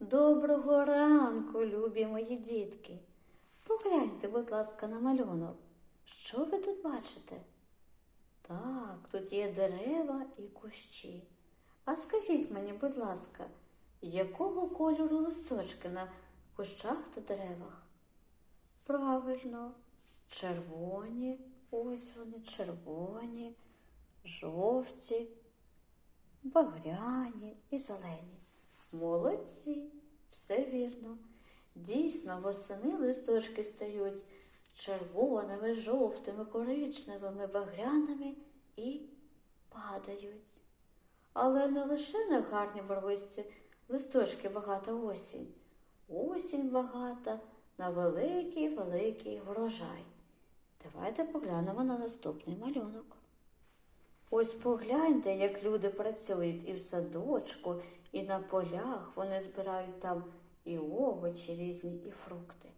Доброго ранку, любі мої дітки. Погляньте, будь ласка, на малюнок. Що ви тут бачите? Так, тут є дерева і кущі. А скажіть мені, будь ласка, якого кольору листочки на кущах та деревах? Правильно, червоні, ось вони червоні, жовті, багряні і зелені. Молодці, все вірно. Дійсно, восени листочки стають червоними, жовтими, коричневими, багряними і падають. Але не лише на гарні барвисті листочки багата осінь. Осінь багата на великий великий врожай. Давайте поглянемо на наступний малюнок. Ось погляньте, як люди працюють і в садочку, і на полях. Вони збирають там і овочі різні, і фрукти.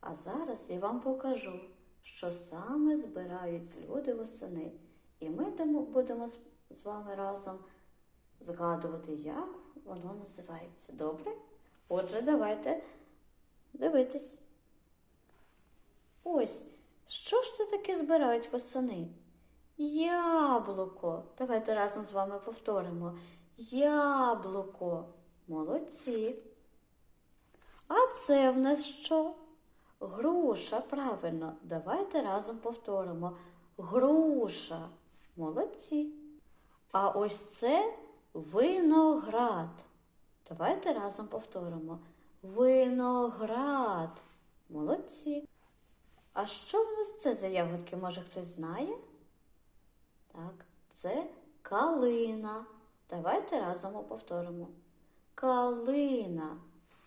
А зараз я вам покажу, що саме збирають люди восени. І ми будемо з вами разом згадувати, як воно називається. Добре? Отже, давайте дивитись. Ось, що ж це таке збирають восени? Яблуко. Давайте разом з вами повторимо. Яблуко. Молодці. А це в нас що? Груша, правильно. Давайте разом повторимо. Груша. Молодці. А ось це виноград. Давайте разом повторимо. Виноград. Молодці. А що в нас це за ягодки? Може хтось знає? Так, це калина. Давайте разом повторимо. Калина.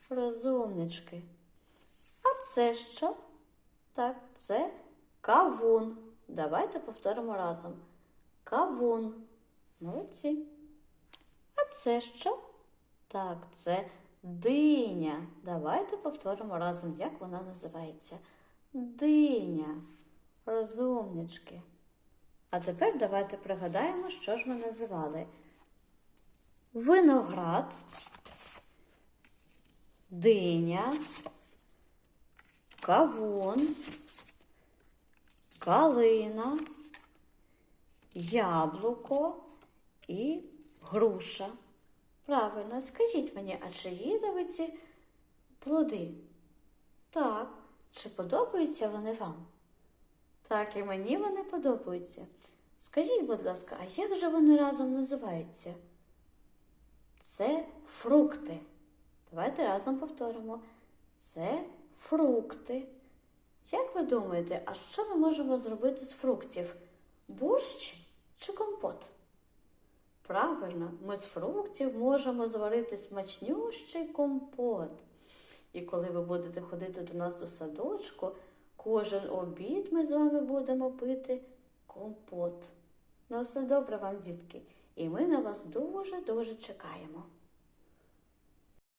Розумнички. А це що? Так, це кавун. Давайте повторимо разом. Кавун. Молодці. А це що? Так, це диня. Давайте повторимо разом, як вона називається. Диня. Розумнички. А тепер давайте пригадаємо, що ж ми називали. Виноград, диня, кавун, калина, яблуко і груша. Правильно, скажіть мені, а чи їли ви ці плоди? Так. Чи подобаються вони вам? Так, і мені вони подобаються. Скажіть, будь ласка, а як же вони разом називаються? Це фрукти. Давайте разом повторимо. Це фрукти. Як ви думаєте, а що ми можемо зробити з фруктів? Борщ чи компот? Правильно, ми з фруктів можемо зварити смачнющий компот. І коли ви будете ходити до нас до садочку, кожен обід ми з вами будемо пити компот. Ну, все добре вам, дітки, і ми на вас дуже-дуже чекаємо.